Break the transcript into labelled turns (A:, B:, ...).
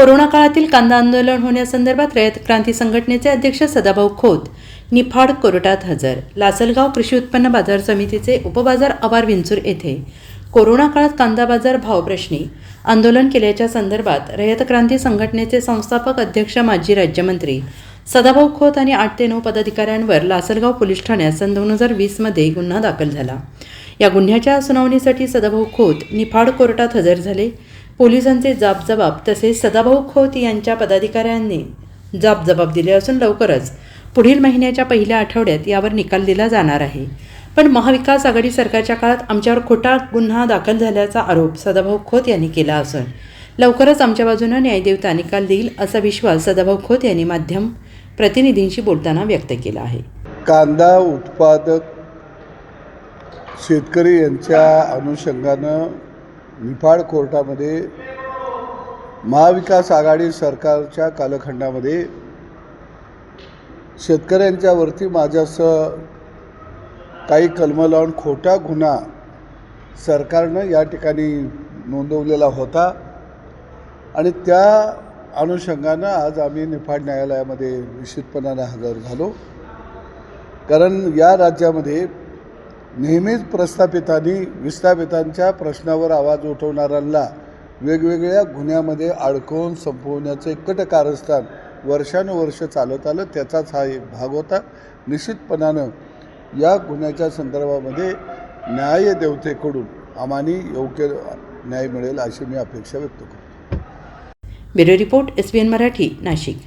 A: Corona काळातील कांदा आंदोलन होण्यासंदर्भात रयत क्रांती संघटनेचे अध्यक्ष सदाभाऊ खोत निफाड कोर्टात हजर. लासलगाव कृषी उत्पन्न बाजार समितीचे उपबाजार आवार विंचूर येथे. कोरोना काळात कांदा बाजार भावप्रश्नी आंदोलन केल्याच्या संदर्भात रयत क्रांती संघटनेचे संस्थापक अध्यक्ष माजी राज्यमंत्री सदाभाऊ खोत आणि आठ ते नऊ पदाधिकाऱ्यांवर लासलगाव पोलीस ठाण्यात सन दोन हजार वीसमध्ये गुन्हा दाखल झाला. या गुन्ह्याच्या सुनावणीसाठी सदाभाऊ खोत निफाड कोर्टात हजर झाले. पोलिसांचे जाबजबाब तसेच सदाभाऊ खोत यांच्या पदाधिकाऱ्यांनी जाबजबाब दिले असून लवकरच पुढील महिन्याच्या पहिल्या आठवड्यात यावर निकाल दिला जाणार आहे. पण महाविकास आघाडी सरकारच्या काळात आमच्यावर खोटा गुन्हा दाखल झाल्याचा आरोप सदाभाऊ खोत यांनी केला असून लवकरच आमच्या बाजूनं न्यायदेवता निकाल देईल असा विश्वास सदाभाऊ खोत यांनी माध्यम प्रतिनिधींशी बोलताना व्यक्त केला आहे.
B: कांदा उत्पादक शेतकरी यांच्या अनुषंगानं निफाड कोर्टामध्ये महाविकास आघाडी सरकारच्या कालखंडामध्ये शेतकऱ्यांच्यावरती माझ्यासह काही कलमं लावून खोटा गुन्हा सरकारनं या ठिकाणी नोंदवलेला होता. आणि त्या अनुषंगानं आज आम्ही निफाड न्यायालयामध्ये निश्चितपणानं हजर झालो. कारण या राज्यामध्ये नेहमीच प्रस्थापितांनी विस्थापितांच्या प्रश्नावर आवाज उठवणाऱ्यांना वेगवेगळ्या गुन्ह्यामध्ये अडकवून संपवण्याचं एकट कारस्थान वर्षानुवर्ष चालत आलं त्याचाच हा एक भाग होता. निश्चितपणानं या गुन्ह्याच्या संदर्भामध्ये न्यायदेवतेकडून आम्हाने योग्य न्याय मिळेल अशी मी अपेक्षा व्यक्त करतो.
A: Bureau report S B N Marathi Nashik.